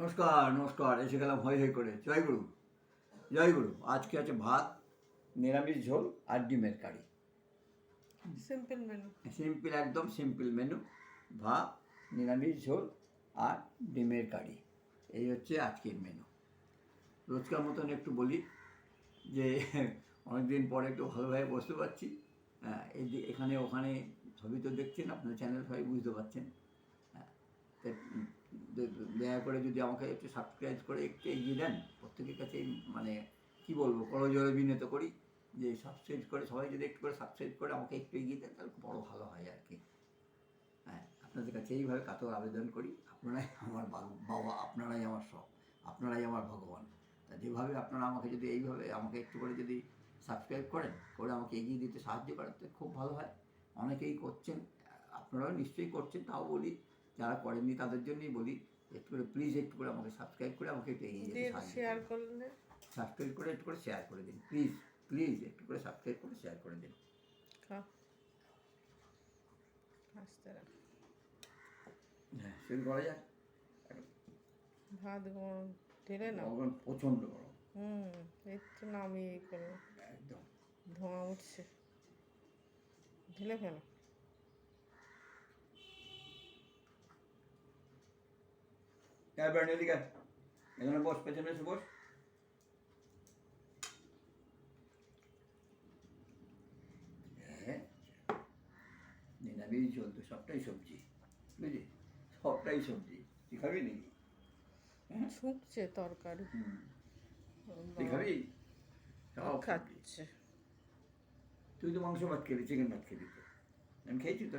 নমস্কার নমস্কার। এসে গেলাম হই হই করে। জয় গুরু জয় গুরু। আজকে আছে ভাত নিরামিষ ঝোল আর ডিমের কারি। সিম্পল মেনু সিম্পল একদম সিম্পল মেনু ভাত নিরামিষ ঝোল আর ডিমের কারি। এই হচ্ছে আজকের মেনু রোজকার মতন একটু বলি যে অনেকদিন পরে একটু ভালোভাবে বসতে পারছি। হ্যাঁ এই যে এখানে ওখানে ছবি তো দেখছেন আপনার চ্যানেল সবাই বুঝতে পারছেন। হ্যাঁ দয়া করে যদি আমাকে একটু সাবস্ক্রাইব করে একটু এগিয়ে দেন, প্রত্যেকের কাছে মানে কি বলব, করজোরে বিনীত করি যে সাবস্ক্রাইব করে, সবাই যদি একটু করে সাবস্ক্রাইব করে আমাকে একটু এগিয়ে দেন, তাহলে বড় ভালো হয় আর কি। হ্যাঁ আপনাদের কাছে এইভাবে কাতর আবেদন করি, আপনারাই আমার বাবা আপনারাই আমার সব, আপনারাই আমার ভগবান। তা যেভাবে আপনারা আমাকে যদি এইভাবে আমাকে একটু করে যদি সাবস্ক্রাইব করেন, করে আমাকে এগিয়ে দিতে সাহায্য করেন তো খুব ভালো হয়। অনেকেই করছেন, আপনারাও নিশ্চয়ই করছেন, তাও বলি, যারা করেননি তাদের জন্যই বলি একটু করে প্লিজ একটু করে আমাকে সাবস্ক্রাইব করে আমাকে একটু এগিয়ে যেতে শেয়ার করলে সাবস্ক্রাইব করে একটু করে শেয়ার করে দিন। প্লিজ প্লিজ একটু করে সাবস্ক্রাইব করে শেয়ার করে দিন। হ্যাঁ শুরু করা যাক। ভাত গরম ঢেলে নাও। ভগবান প্রচণ্ড গরম। হুম তো নামিয়ে করো। একদম। ধোঁয়া উঠছে। ঢেলে ফেলো। এবার এদিকে। এখানে বস পেছনে এসে বস হ্যাঁ নিরামিষ চলতো সবটাই সবজি বুঝলি? সবটাই সবজি তুই খাবি নাকি? হ্যাঁ? ছুঁকছে তরকারি। তুই খাবি। খাচ্ছে। তুই তো মাংস ভাত খেলি চিকেন ভাত খেলি তো। আমি খেয়েছি তো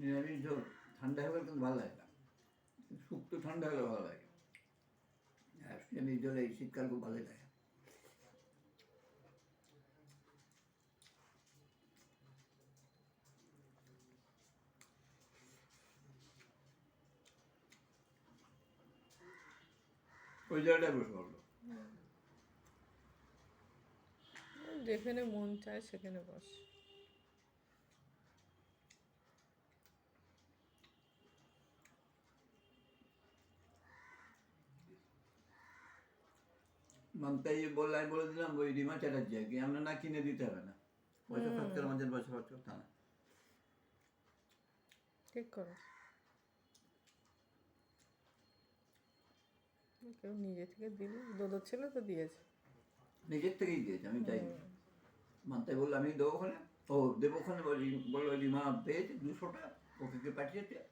নিরামিষ ঝোল, ঠান্ডা হলে কিন্তু ভালো লাগে না। শুক্তো ঠান্ডা হলে ভালো লাগে। নিরামিষ ঝোল এই শীতকাল খুব ভালোই লাগে। ওই জায়গাটায় বসে পড়ল যেখানে মন চায় সেখানে বস। মানতাই বললে আমি বলে দিলাম ওই রিমা চ্যাটার্জি আর কি আমরা না কিনে দিতে হবে না। পয়সা খরচ করে আমাদের পয়সা খরচ করতে না। ঠিক করো। কেউ নিজে থেকে দিল দোদর ছিল তো দিয়েছে। নিজের থেকেই দিয়েছে আমি চাই মানতাই বলল আমি দেবো ওখানে? ও দেবো ওখানে। বলি- বলল রিমা পেয়েছে দুশোটা ওকে পাঠিয়েছে?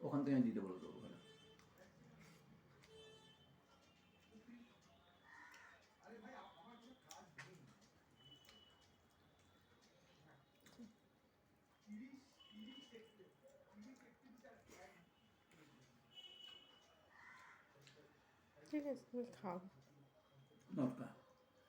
ওখান থেকে দিতে বলল দেবো ওখানে। ঠিক আছে তুমি খাও। নমস্কার